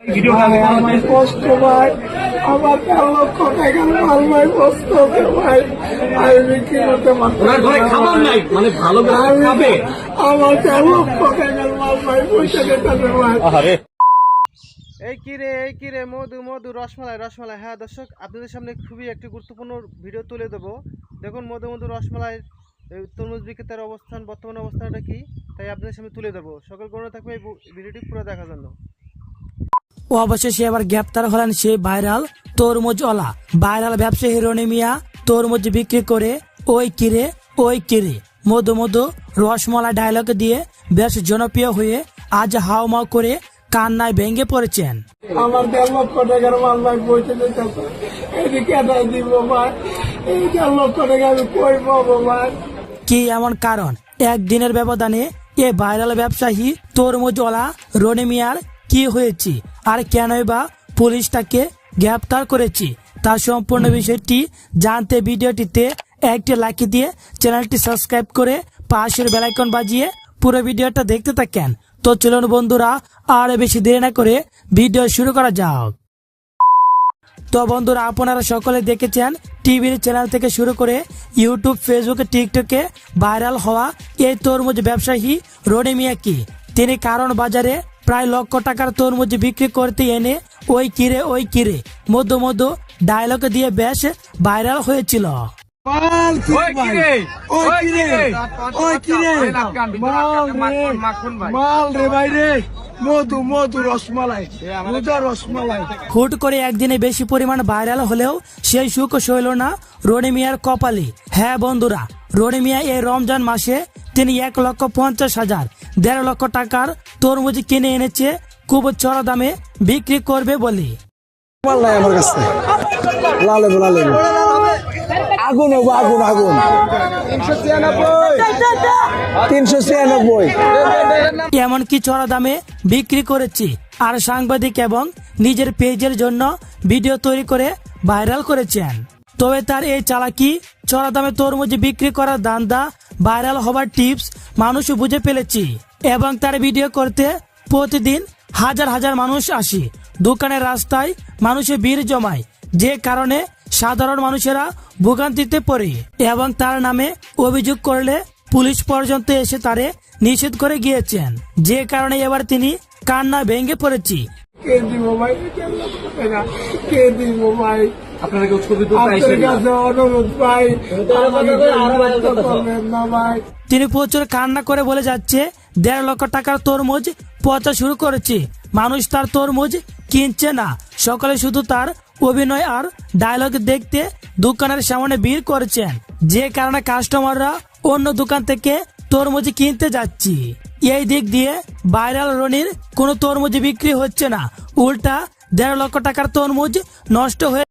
ভাই আমার কষ্ট ভাই আমার তেরো লক্ষ টাকার মাল ভাই কষ্ট ভাই আমি বিক্রি করতে পারছি ওনার ঘরে খাবার নাই মানে ভালো খাবে। আমার তেরো লক্ষ টাকার মাল ভাই পয়সা দিতে ভাই এই কিরে এই কিরে মধু মধু রসমালাই রসমালাই। হ্যাঁ দর্শক আপনাদের সামনে খুবই একটি গুরুত্বপূর্ণ ভিডিও তুলে দেবো দেখুন মধু মধু রসমালাই তরমুজ বিক্রেতার অবস্থান বর্তমান অবস্থানটা কি তাই আপনাদের সামনে তুলে দেবো সকল গণনা থাকবে এই ভিডিওটি পুরো দেখার জন্য। অবশেষে এবার গ্রেপ্তার হলেন সেই ভাইরাল তরমুজ ওলা ভাইরাল ব্যবসায়ী রনি মিয়া তরমুজ বিক্রি করে ওই কিরে ওই কিরে। মধু মধু রসমলা ডায়লগ দিয়ে বেশ জনপ্রিয় হয়ে আজ হাওমাও করে কান্নায় ভেঙে পড়েছেন। আমার দেড় লক্ষ টাকার মাল ভাই পয়সা দিতে হবে। দিব ভাই। এই দেড় লক্ষ টাকা আমি কই পাবো ভাই? কি এমন কারণ? একদিনের ব্যবধানে এ ভাইরাল ব্যবসায়ী তরমুজওয়ালা রনি মিয়ার কি হয়েছে? আর কেনই বা পুলিশ তাকে গ্রেপ্তার করেছে? তার সম্পূর্ণ বিষয়টি জানতে ভিডিওটিতে একটি লাইক দিয়ে চ্যানেলটি সাবস্ক্রাইব করে পাশের বেলাইকন বাজিয়ে পুরো ভিডিওটা দেখতে থাকেন। তো চলুন বন্ধুরা, আর বেশি দেরি না করে ভিডিও শুরু করা যাক। তো বন্ধুরা, আপনারা সকলে দেখেছেন টিভির চ্যানেল থেকে শুরু করে ইউটিউব ফেসবুকে টিকটকে ভাইরাল হওয়া এই তরমুজ ব্যবসায়ী রনি মিয়াকি তিনি কারণ বাজারে প্রায় লক্ষ টাকার তরমুজ বিক্রি করতে এনে ওই কিরে ওই কিরে। মধ্য মধ্য ডায়লগ দিয়ে বেশ ভাইরাল হয়েছিল। মাল কি ওই ভাই? কিরে, ওই ওই কিরে, কিরে। ওই কিরে। মাল রে, মাল রে। ভাই রে। মধু মধু রসমালাই। মধু রসমালাই। হুট করে একদিনে বেশি পরিমাণ ভাইরাল হলেও সেই সুখ সইল না রনি মিয়ার কপালে। হ্যাঁ বন্ধুরা রনি মিয়া এই রমজান মাসে তিনি এক লক্ষ পঞ্চাশ হাজার দেড় লক্ষ টাকার তরমুজ কিনে এনেছে খুব চড়া দামে বিক্রি করবে বলে। আমার কাছে। লালে লালে আগুন হব আগুন আগুন। তিনশো ছিয়ানব্বই। এমনকি চড়া দামে বিক্রি করেছি? আর সাংবাদিক এবং নিজের পেজের জন্য ভিডিও তৈরি করে ভাইরাল করেছেন। তবে তার এই চালাকি চড়া দামে তরমুজ বিক্রি করার দান্দা ভাইরাল হবার টিপস মানুষ বুঝে ফেলেছি এবং তার ভিডিও করতে প্রতিদিন হাজার হাজার মানুষ আসে। দোকানের রাস্তায় মানুষে ভিড় জমায়, যে কারণে সাধারণ মানুষেরা ভোগান্তিতে পড়ে এবং তার নামে অভিযোগ করলে পুলিশ পর্যন্ত এসে তারে নিষেধ করে গিয়েছেন। যে কারণে এবার তিনি কান্না ভেঙে পড়েছি। কে দিব ভাই কে দিব ভাই আপনারা কেউ ছবি করবেন না ভাই। তিনি প্রচুর কান্না করে বলে যাচ্ছে দেড় লক্ষ টাকার তরমুজ পচা শুরু করেছে। মানুষ তার তরমুজ কিনছে না। সকলে শুধু তার অভিনয় আর ডায়লগ দেখতে দোকানের সামনে ভিড় করছেন। যে কারণে কাস্টমাররা অন্য দোকান থেকে তরমুজ কিনতে যাচ্ছি। এই দিক দিয়ে ভাইরাল রনির কোনো তরমুজ বিক্রি হচ্ছে না। উল্টা দেড় লক্ষ টাকার তরমুজ নষ্ট হয়ে